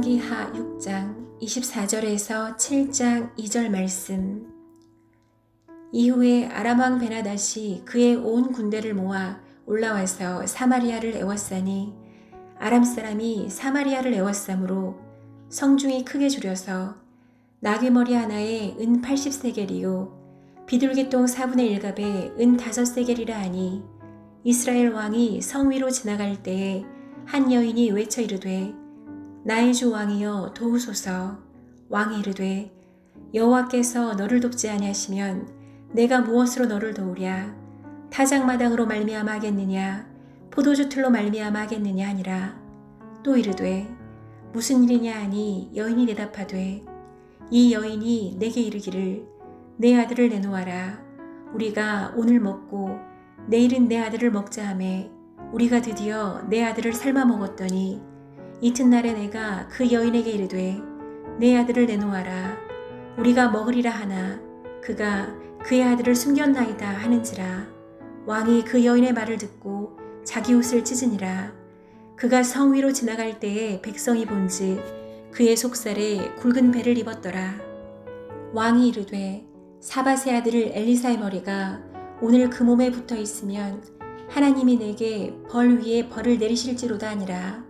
열왕기하 6장 24절에서 7장 2절 말씀. 이후에 아람왕 베나다시 그의 온 군대를 모아 올라와서 사마리아를 애워싸니 아람 사람이 사마리아를 애워싸므로 성중이 크게 줄여서 나귀머리 하나에 은 80세겔이요 비둘기똥 4분의 1갑에 은 5세겔이라 하니 이스라엘 왕이 성 위로 지나갈 때에 한 여인이 외쳐 이르되 나의 주 왕이여 도우소서. 왕이 이르되 여호와께서 너를 돕지 아니하시면 내가 무엇으로 너를 도우랴? 타작마당으로 말미암아 하겠느냐? 포도주 틀로 말미암아 하겠느냐 하니라. 또 이르되 무슨 일이냐 하니 여인이 대답하되 이 여인이 내게 이르기를 내 아들을 내놓아라. 우리가 오늘 먹고 내일은 내 아들을 먹자 하매 우리가 드디어 내 아들을 삶아 먹었더니 이튿날에 내가 그 여인에게 이르되 내 아들을 내놓아라. 우리가 먹으리라 하나 그가 그의 아들을 숨겼나이다 하는지라. 왕이 그 여인의 말을 듣고 자기 옷을 찢으니라. 그가 성 위로 지나갈 때에 백성이 본즉 그의 속살에 굵은 배를 입었더라. 왕이 이르되 사바세 아들 엘리사의 머리가 오늘 그 몸에 붙어 있으면 하나님이 내게 벌 위에 벌을 내리실지로다 하니라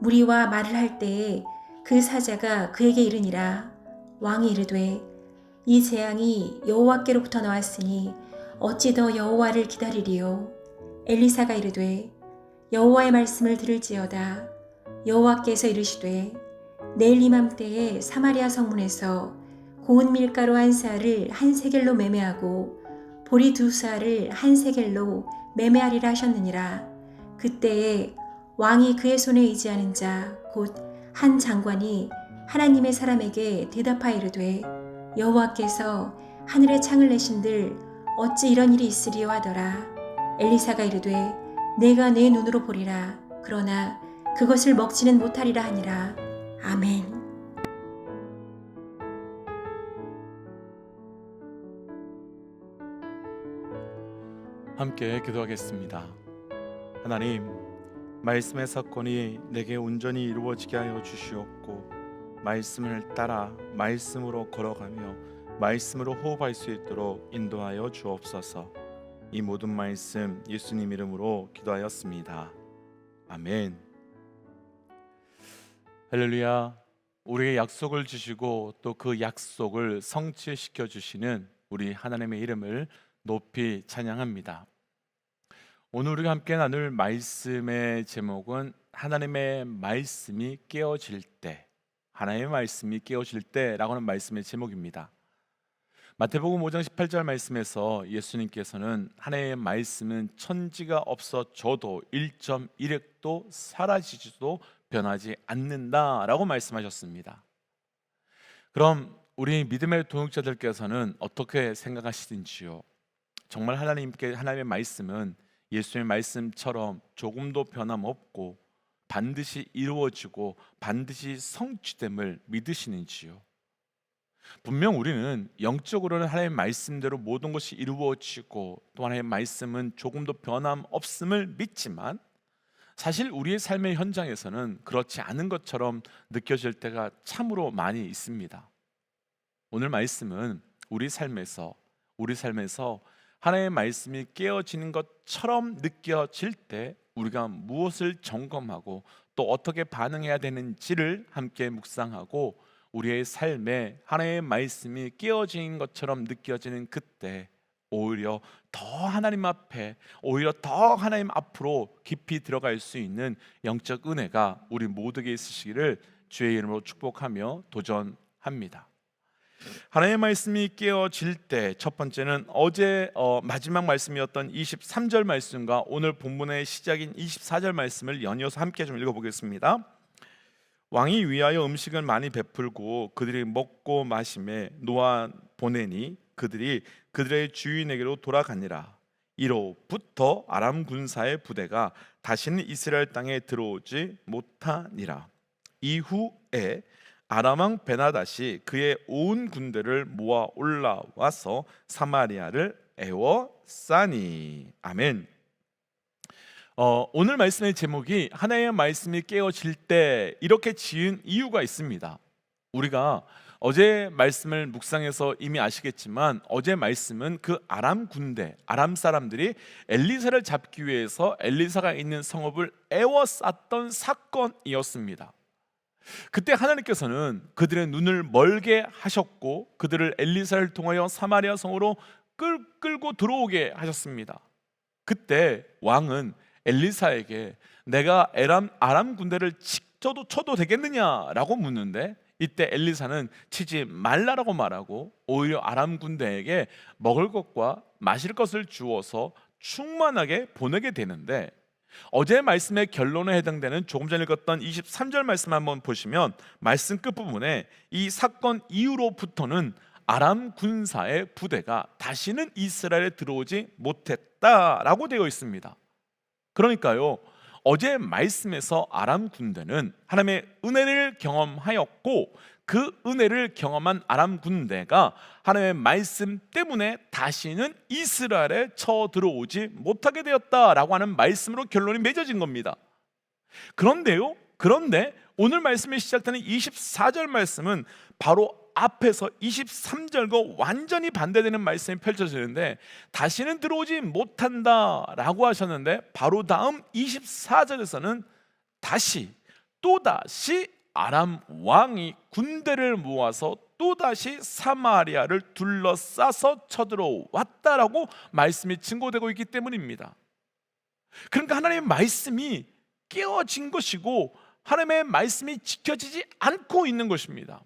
무리와 말을 할 때에 그 사자가 그에게 이르니라. 왕이 이르되 이 재앙이 여호와께로부터 나왔으니 어찌 더 여호와를 기다리리요? 엘리사가 이르되 여호와의 말씀을 들을지어다. 여호와께서 이르시되 내일 이맘때에 사마리아 성문에서 고운 밀가루 한 사를 한 세겔로 매매하고 보리 두 사를 한 세겔로 매매하리라 하셨느니라. 그때에 왕이 그의 손에 의지하는 자 곧 한 장관이 하나님의 사람에게 대답하여 이르되 여호와께서 하늘의 창을 내신들 어찌 이런 일이 있으리요 하더라. 엘리사가 이르되 내가 내 눈으로 보리라. 그러나 그것을 먹지는 못하리라 하니라. 아멘. 함께 기도하겠습니다. 하나님, 말씀의 사건이 내게 온전히 이루어지게 하여 주시옵고 말씀을 따라 말씀으로 걸어가며 말씀으로 호흡할 수 있도록 인도하여 주옵소서. 이 모든 말씀 예수님 이름으로 기도하였습니다. 아멘. 할렐루야. 우리의 약속을 주시고 또 그 약속을 성취시켜 주시는 우리 하나님의 이름을 높이 찬양합니다. 오늘 우리가 함께 나눌 말씀의 제목은 하나님의 말씀이 깨어질 때, 하나님의 말씀이 깨어질 때라고 하는 말씀의 제목입니다. 마태복음 5장 18절 말씀에서 예수님께서는 하나님의 말씀은 천지가 없어져도 1.1획도 사라지지도 변하지 않는다라고 말씀하셨습니다. 그럼 우리 믿음의 동역자들께서는 어떻게 생각하시든지요? 정말 하나님께 하나님의 말씀은 예수의 말씀처럼 조금도 변함없고 반드시 이루어지고 반드시 성취됨을 믿으시는지요? 분명 우리는 영적으로는 하나님의 말씀대로 모든 것이 이루어지고 또 하나님의 말씀은 조금도 변함없음을 믿지만 사실 우리의 삶의 현장에서는 그렇지 않은 것처럼 느껴질 때가 참으로 많이 있습니다. 오늘 말씀은 우리 삶에서 우리 삶에서 하나님의 말씀이 깨어지는 것처럼 느껴질 때 우리가 무엇을 점검하고 또 어떻게 반응해야 되는지를 함께 묵상하고 우리의 삶에 하나님의 말씀이 깨어진 것처럼 느껴지는 그때 오히려 더 하나님 앞에 오히려 더 하나님 앞으로 깊이 들어갈 수 있는 영적 은혜가 우리 모두에게 있으시기를 주의 이름으로 축복하며 도전합니다. 하나님의 말씀이 깨어질 때 첫 번째는 어제 어, 마지막 말씀이었던 23절 말씀과 오늘 본문의 시작인 24절 말씀을 연이어서 함께 좀 읽어보겠습니다. 왕이 위하여 음식을 많이 베풀고 그들이 먹고 마심에 놓아 보내니 그들이 그들의 주인에게로 돌아가니라. 이로부터 아람 군사의 부대가 다시는 이스라엘 땅에 들어오지 못하니라. 이후에 아람 왕 베나다시 그의 온 군대를 모아 올라와서 사마리아를 애워싸니. 아멘. 어, 오늘 말씀의 제목이 하나님의 말씀이 깨어질 때 이렇게 지은 이유가 있습니다. 우리가 어제 말씀을 묵상해서 이미 아시겠지만 어제 말씀은 그 아람 군대, 아람 사람들이 엘리사를 잡기 위해서 엘리사가 있는 성읍을 애워쌌던 사건이었습니다. 그때 하나님께서는 그들의 눈을 멀게 하셨고 그들을 엘리사를 통하여 사마리아 성으로 끌, 끌고 들어오게 하셨습니다. 그때 왕은 엘리사에게 내가 에람 아람 군대를 치쳐도 쳐도 되겠느냐라고 묻는데 이때 엘리사는 치지 말라라고 말하고 오히려 아람 군대에게 먹을 것과 마실 것을 주어서 충만하게 보내게 되는데 어제 말씀의 결론에 해당되는 조금 전에 읽었던 23절 말씀 한번 보시면 말씀 끝부분에 이 사건 이후로부터는 아람 군사의 부대가 다시는 이스라엘에 들어오지 못했다라고 되어 있습니다. 그러니까요. 어제 말씀에서 아람 군대는 하나님의 은혜를 경험하였고 그 은혜를 경험한 아람 군대가 하나님의 말씀 때문에 다시는 이스라엘에 쳐 들어오지 못하게 되었다라고 하는 말씀으로 결론이 맺어진 겁니다. 그런데요. 그런데 오늘 말씀이 시작되는 24절 말씀은 바로 앞에서 23절과 완전히 반대되는 말씀이 펼쳐지는데 다시는 들어오지 못한다라고 하셨는데 바로 다음 24절에서는 다시 또다시 아람 왕이 군대를 모아서 또다시 사마리아를 둘러싸서 쳐들어왔다라고 말씀이 증거되고 있기 때문입니다. 그러니까 하나님의 말씀이 깨어진 것이고 하나님의 말씀이 지켜지지 않고 있는 것입니다.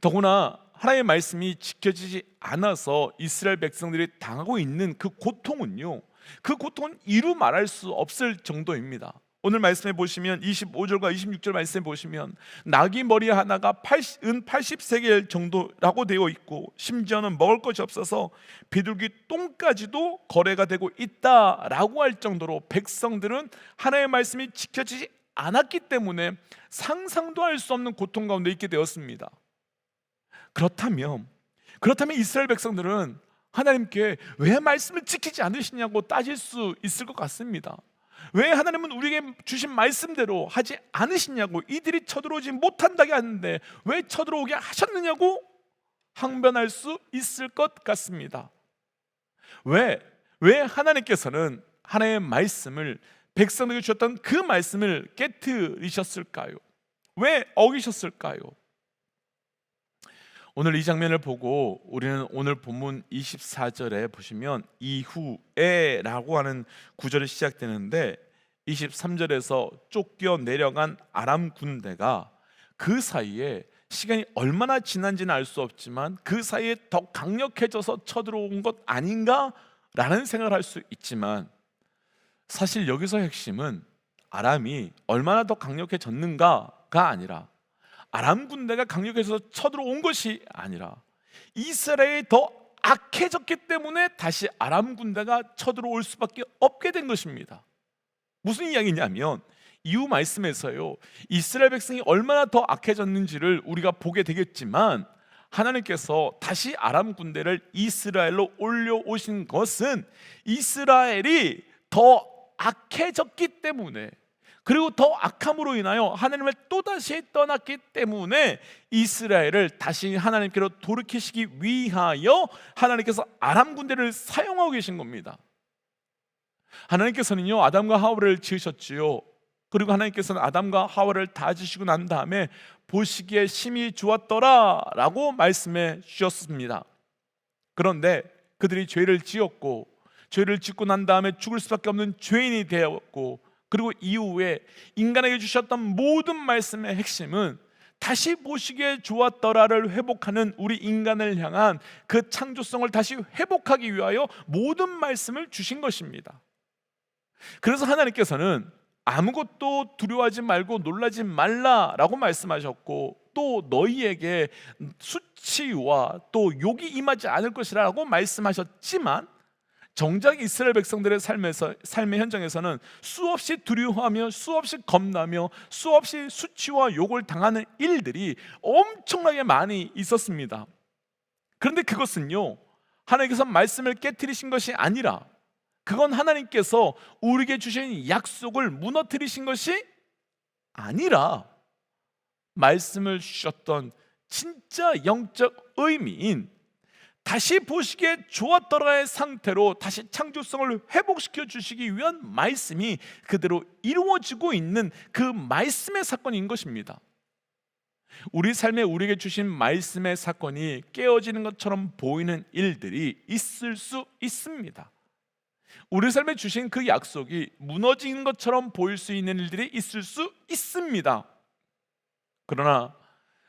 더구나 하나님의 말씀이 지켜지지 않아서 이스라엘 백성들이 당하고 있는 그 고통은요. 그 고통은 이루 말할 수 없을 정도입니다. 오늘 말씀해 보시면 25절과 26절 말씀해 보시면 나귀 머리 하나가 80, 은 80세겔 정도라고 되어 있고 심지어는 먹을 것이 없어서 비둘기 똥까지도 거래가 되고 있다라고 할 정도로 백성들은 하나님의 말씀이 지켜지지 않았기 때문에 상상도 할 수 없는 고통 가운데 있게 되었습니다. 그렇다면 그렇다면 이스라엘 백성들은 하나님께 왜 말씀을 지키지 않으시냐고 따질 수 있을 것 같습니다. 왜 하나님은 우리에게 주신 말씀대로 하지 않으시냐고 이들이 쳐들어오지 못한다게 하는데 왜 쳐들어오게 하셨느냐고 항변할 수 있을 것 같습니다. 왜? 왜 하나님께서는 하나님의 말씀을 백성에게 주셨던 그 말씀을 깨뜨리셨을까요? 왜 어기셨을까요? 오늘 이 장면을 보고 우리는 오늘 본문 24절에 보시면 이후에라고 하는 구절이 시작되는데 23절에서 쫓겨 내려간 아람 군대가 그 사이에 시간이 얼마나 지난지는 알 수 없지만 그 사이에 더 강력해져서 쳐들어온 것 아닌가라는 생각을 할 수 있지만 사실 여기서 핵심은 아람이 얼마나 더 강력해졌는가가 아니라 아람 군대가 강력해서 쳐들어온 것이 아니라 이스라엘이 더 악해졌기 때문에 다시 아람 군대가 쳐들어올 수밖에 없게 된 것입니다. 무슨 이야기냐면 이후 말씀에서요 이스라엘 백성이 얼마나 더 악해졌는지를 우리가 보게 되겠지만 하나님께서 다시 아람 군대를 이스라엘로 올려오신 것은 이스라엘이 더 악해졌기 때문에 그리고 더 악함으로 인하여 하나님을 또다시 떠났기 때문에 이스라엘을 다시 하나님께로 돌이키시기 위하여 하나님께서 아람 군대를 사용하고 계신 겁니다. 하나님께서는요 아담과 하와를 지으셨지요. 그리고 하나님께서는 아담과 하와를 다 지시고 난 다음에 보시기에 심히 좋았더라라고 말씀해 주셨습니다. 그런데 그들이 죄를 지었고 죄를 짓고 난 다음에 죽을 수밖에 없는 죄인이 되었고 그리고 이후에 인간에게 주셨던 모든 말씀의 핵심은 다시 보시기에 좋았더라를 회복하는 우리 인간을 향한 그 창조성을 다시 회복하기 위하여 모든 말씀을 주신 것입니다. 그래서 하나님께서는 아무것도 두려워하지 말고 놀라지 말라라고 말씀하셨고 또 너희에게 수치와 또 욕이 임하지 않을 것이라고 말씀하셨지만 정작 이스라엘 백성들의 삶에서 삶의 현장에서는 수없이 두려워하며 수없이 겁나며 수없이 수치와 욕을 당하는 일들이 엄청나게 많이 있었습니다. 그런데 그것은요 하나님께서 말씀을 깨뜨리신 것이 아니라 그건 하나님께서 우리에게 주신 약속을 무너뜨리신 것이 아니라 말씀을 주셨던 진짜 영적 의미인 다시 보시기에 좋았더라의 상태로 다시 창조성을 회복시켜 주시기 위한 말씀이 그대로 이루어지고 있는 그 말씀의 사건인 것입니다. 우리 삶에 우리에게 주신 말씀의 사건이 깨어지는 것처럼 보이는 일들이 있을 수 있습니다. 우리 삶에 주신 그 약속이 무너지는 것처럼 보일 수 있는 일들이 있을 수 있습니다. 그러나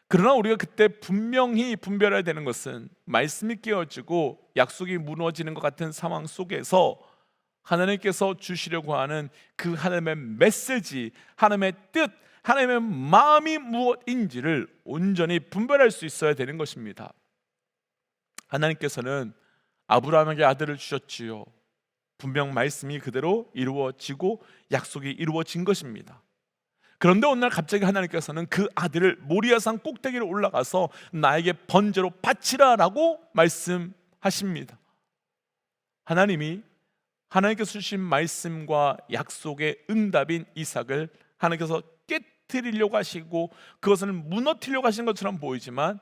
그러나 우리가 그때 분명히 분별해야 되는 것은 말씀이 깨어지고 약속이 무너지는 것 같은 상황 속에서 하나님께서 주시려고 하는 그 하나님의 메시지, 하나님의 뜻, 하나님의 마음이 무엇인지를 온전히 분별할 수 있어야 되는 것입니다. 하나님께서는 아브라함에게 아들을 주셨지요. 분명 말씀이 그대로 이루어지고 약속이 이루어진 것입니다. 그런데 날 갑자기 하나님께서는 그 아들을 모리아산 꼭대기로 올라가서 나에게 번제로 바치라라고 말씀하십니다. 하나님이 하나님께서 주신 말씀과 약속의 응답인 이삭을 하나님께서 깨뜨리려고 하시고 그것을 무너뜨리려고 하신 것처럼 보이지만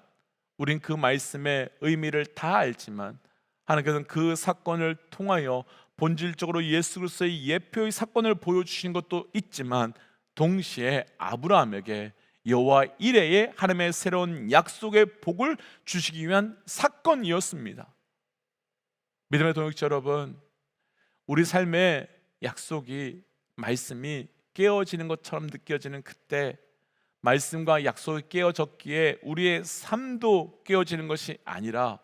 우린 그 말씀의 의미를 다 알지만 하나님께서는 그 사건을 통하여 본질적으로 예수 그리스도의 예표의 사건을 보여주신 것도 있지만 동시에 아브라함에게 여호와 이레의 하나님의 새로운 약속의 복을 주시기 위한 사건이었습니다. 믿음의 동역자 여러분, 우리 삶의 약속이 말씀이 깨어지는 것처럼 느껴지는 그때 말씀과 약속이 깨어졌기에 우리의 삶도 깨어지는 것이 아니라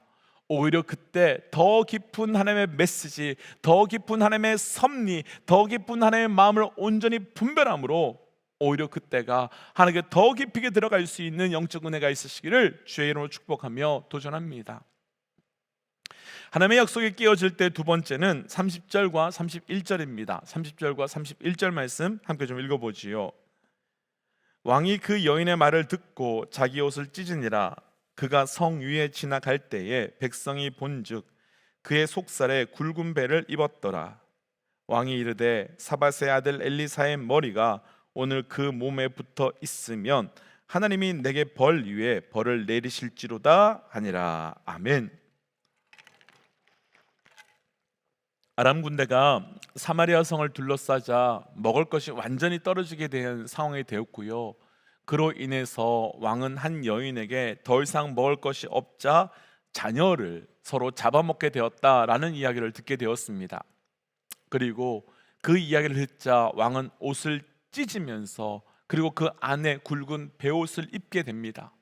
오히려 그때 더 깊은 하나님의 메시지, 더 깊은 하나님의 섭리, 더 깊은 하나님의 마음을 온전히 분별함으로 오히려 그때가 하나님께 더 깊이 들어갈 수 있는 영적 은혜가 있으시기를 주의 이름으로 축복하며 도전합니다. 하나님의 약속이 깨어질 때 두 번째는 30절과 31절입니다. 30절과 31절 말씀 함께 좀 읽어보지요. 왕이 그 여인의 말을 듣고 자기 옷을 찢으니라 그가 성 위에 지나갈 때에 백성이 본즉 그의 속살에 굵은 배를 입었더라. 왕이 이르되 사바세 아들 엘리사의 머리가 오늘 그 몸에 붙어 있으면 하나님이 내게 벌 위에 벌을 내리실지로다 하니라. 아멘. 아람 군대가 사마리아 성을 둘러싸자 먹을 것이 완전히 떨어지게 된 상황이 되었고요. 그로 인해서 왕은 한 여인에게 더 이상 먹을 것이 없자 자녀를 서로 잡아먹게 되었다라는 이야기를 듣게 되었습니다. 그리고 그 이야기를 듣자 왕은 옷을 찢으면서 그리고 그 안에 굵은 베옷을 입게 됩니다.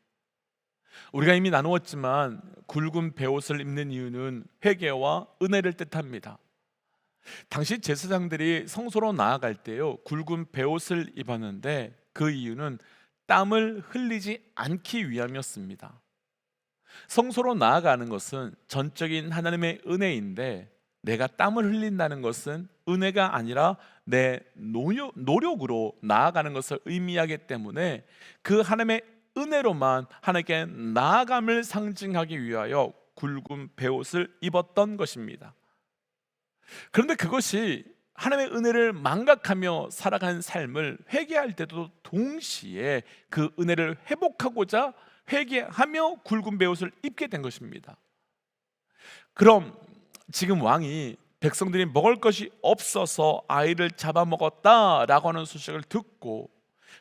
우리가 이미 나누었지만 굵은 베옷을 입는 이유는 회개와 은혜를 뜻합니다. 당시 제사장들이 성소로 나아갈 때요 굵은 베옷을 입었는데 그 이유는 땀을 흘리지 않기 위함이었습니다. 성소로 나아가는 것은 전적인 하나님의 은혜인데 내가 땀을 흘린다는 것은 은혜가 아니라 내 노력, 노력으로 나아가는 것을 의미하기 때문에 그 하나님의 은혜로만 하나님께 나아감을 상징하기 위하여 굵은 베옷을 입었던 것입니다. 그런데 그것이 하나님의 은혜를 망각하며 살아간 삶을 회개할 때도 동시에 그 은혜를 회복하고자 회개하며 굵은 베옷을 입게 된 것입니다. 그럼 지금 왕이 백성들이 먹을 것이 없어서 아이를 잡아먹었다라고 하는 소식을 듣고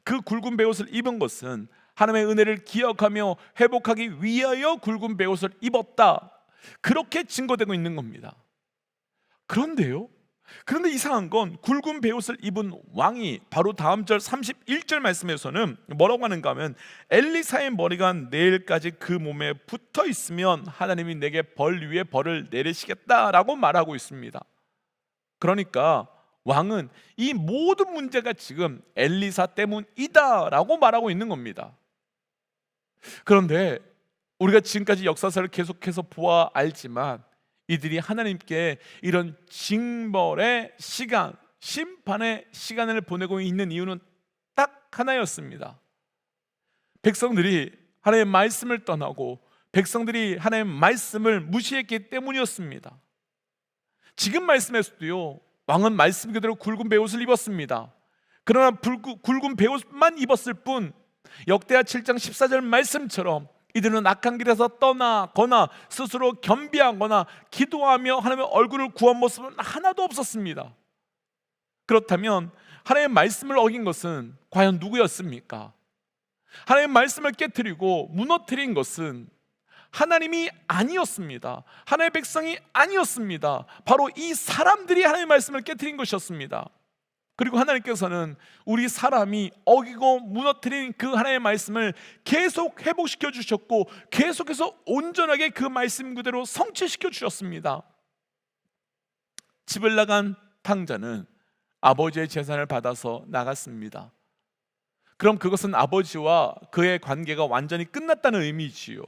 그 굵은 베옷을 입은 것은 하나님의 은혜를 기억하며 회복하기 위하여 굵은 베옷을 입었다. 그렇게 증거되고 있는 겁니다. 그런데요. 그런데 이상한 건 굵은 베옷을 입은 왕이 바로 다음 절 31절 말씀에서는 뭐라고 하는가 하면 엘리사의 머리가 내일까지 그 몸에 붙어 있으면 하나님이 내게 벌 위에 벌을 내리시겠다라고 말하고 있습니다. 그러니까 왕은 이 모든 문제가 지금 엘리사 때문이다라고 말하고 있는 겁니다. 그런데 우리가 지금까지 역사사를 계속해서 보아 알지만 이들이 하나님께 이런 징벌의 시간, 심판의 시간을 보내고 있는 이유는 딱 하나였습니다. 백성들이 하나님의 말씀을 떠나고 백성들이 하나님의 말씀을 무시했기 때문이었습니다. 지금 말씀에서도요. 왕은 말씀 그대로 굵은 베옷을 입었습니다. 그러나 굵은 베옷만 입었을 뿐 역대하 7장 14절 말씀처럼 이들은 악한 길에서 떠나거나 스스로 겸비하거나 기도하며 하나님의 얼굴을 구한 모습은 하나도 없었습니다. 그렇다면 하나님의 말씀을 어긴 것은 과연 누구였습니까? 하나님의 말씀을 깨뜨리고 무너뜨린 것은 하나님이 아니었습니다. 하나님의 백성이 아니었습니다. 바로 이 사람들이 하나님의 말씀을 깨뜨린 것이었습니다. 그리고 하나님께서는 우리 사람이 어기고 무너뜨린 그 하나님의 말씀을 계속 회복시켜 주셨고 계속해서 온전하게 그 말씀 그대로 성취시켜 주셨습니다. 집을 나간 탕자는 아버지의 재산을 받아서 나갔습니다. 그럼 그것은 아버지와 그의 관계가 완전히 끝났다는 의미지요.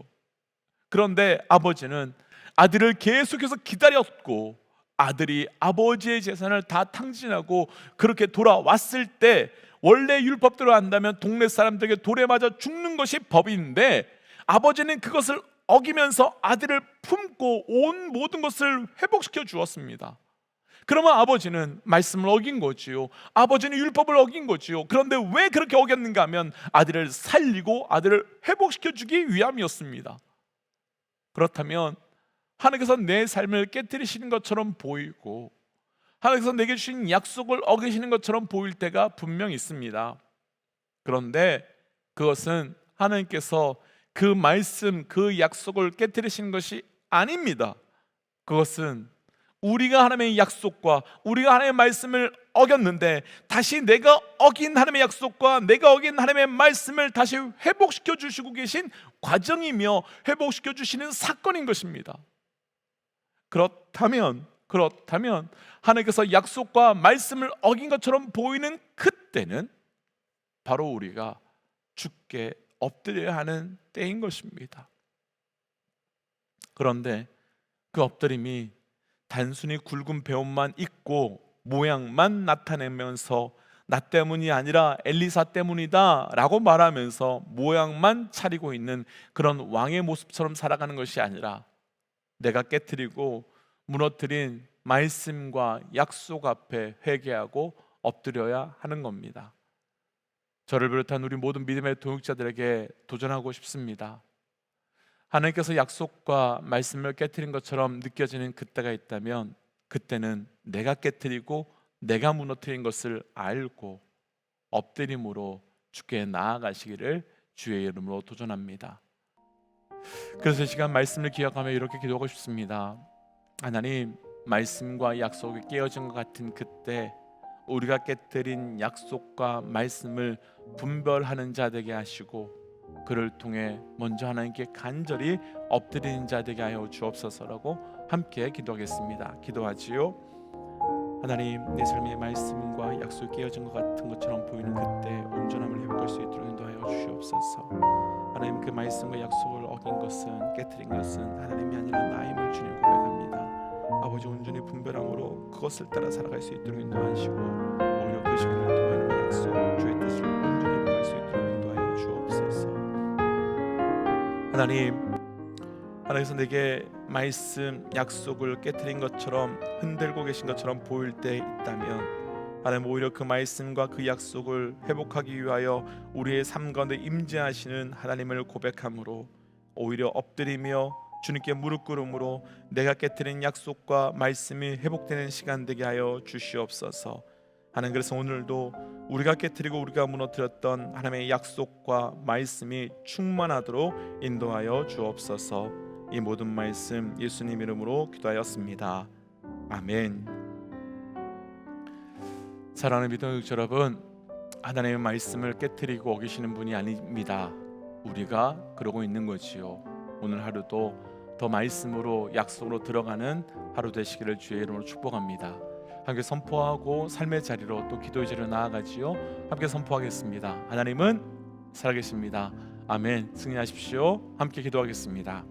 그런데 아버지는 아들을 계속해서 기다렸고 아들이 아버지의 재산을 다 탕진하고 그렇게 돌아왔을 때 원래 율법대로 한다면 동네 사람들에게 돌에 맞아 죽는 것이 법인데 아버지는 그것을 어기면서 아들을 품고 온 모든 것을 회복시켜 주었습니다. 그러면 아버지는 말씀을 어긴 거지요. 아버지는 율법을 어긴 거지요. 그런데 왜 그렇게 어겼는가 하면 아들을 살리고 아들을 회복시켜 주기 위함이었습니다. 그렇다면 하나님께서 내 삶을 깨뜨리시는 것처럼 보이고 하나님께서 내게 주신 약속을 어기시는 것처럼 보일 때가 분명 있습니다. 그런데 그것은 하나님께서 그 말씀, 그 약속을 깨뜨리시는 것이 아닙니다. 그것은 우리가 하나님의 약속과 우리가 하나님의 말씀을 어겼는데 다시 내가 어긴 하나님의 약속과 내가 어긴 하나님의 말씀을 다시 회복시켜 주시고 계신 과정이며 회복시켜 주시는 사건인 것입니다. 그렇다면 그렇다면 하나님께서 약속과 말씀을 어긴 것처럼 보이는 그때는 바로 우리가 죽게 엎드려야 하는 때인 것입니다. 그런데 그 엎드림이 단순히 굵은 배옷만 입고 모양만 나타내면서 나 때문이 아니라 엘리사 때문이다라고 말하면서 모양만 차리고 있는 그런 왕의 모습처럼 살아가는 것이 아니라 내가 깨뜨리고 무너뜨린 말씀과 약속 앞에 회개하고 엎드려야 하는 겁니다. 저를 비롯한 우리 모든 믿음의 동역자들에게 도전하고 싶습니다. 하나님께서 약속과 말씀을 깨뜨린 것처럼 느껴지는 그때가 있다면 그때는 내가 깨뜨리고 내가 무너뜨린 것을 알고 엎드림으로 주께 나아가시기를 주의 이름으로 도전합니다. 그래서 이 시간 말씀을 기억하며 이렇게 기도하고 싶습니다. 하나님 말씀과 약속이 깨어진 것 같은 그때 우리가 깨뜨린 약속과 말씀을 분별하는 자 되게 하시고 그를 통해 먼저 하나님께 간절히 엎드리는 자 되게 하여 주옵소서라고 함께 기도하겠습니다. 기도하지요. 하나님 내 삶의 말씀과 약속이 깨어진 것 같은 것처럼 보이는 그때 온전함을 회복할 수 있도록 인도하여 주시옵소서. 하나님 그 말씀과 약속을 어긴 것은 깨뜨린 것은 하나님이 아니라 나임을 주님 고백합니다. 아버지 온전히 분별함으로 그것을 따라 살아갈 수 있도록 인도하시고 오히려 그 시간을 통해 약속 주의 뜻을 온전히 회복할 수 있도록 인도하여 주옵소서. 하나님 하나님께서 내게 말씀 약속을 깨뜨린 것처럼 흔들고 계신 것처럼 보일 때 있다면 하나님 오히려 그 말씀과 그 약속을 회복하기 위하여 우리의 삶 가운데 임재하시는 하나님을 고백함으로 오히려 엎드리며 주님께 무릎 꿇음으로 내가 깨뜨린 약속과 말씀이 회복되는 시간 되게 하여 주시옵소서. 하나님 그래서 오늘도 우리가 깨뜨리고 우리가 무너뜨렸던 하나님의 약속과 말씀이 충만하도록 인도하여 주옵소서. 이 모든 말씀 예수님 이름으로 기도하였습니다. 아멘. 사랑하는 믿음 여러분, 하나님의 말씀을 깨뜨리고 어기시는 분이 아닙니다. 우리가 그러고 있는 거지요. 오늘 하루도 더 말씀으로 약속으로 들어가는 하루 되시기를 주의 이름으로 축복합니다. 함께 선포하고 삶의 자리로 또 기도의 자리로 나아가지요. 함께 선포하겠습니다. 하나님은 살아계십니다. 아멘. 승리하십시오. 함께 기도하겠습니다.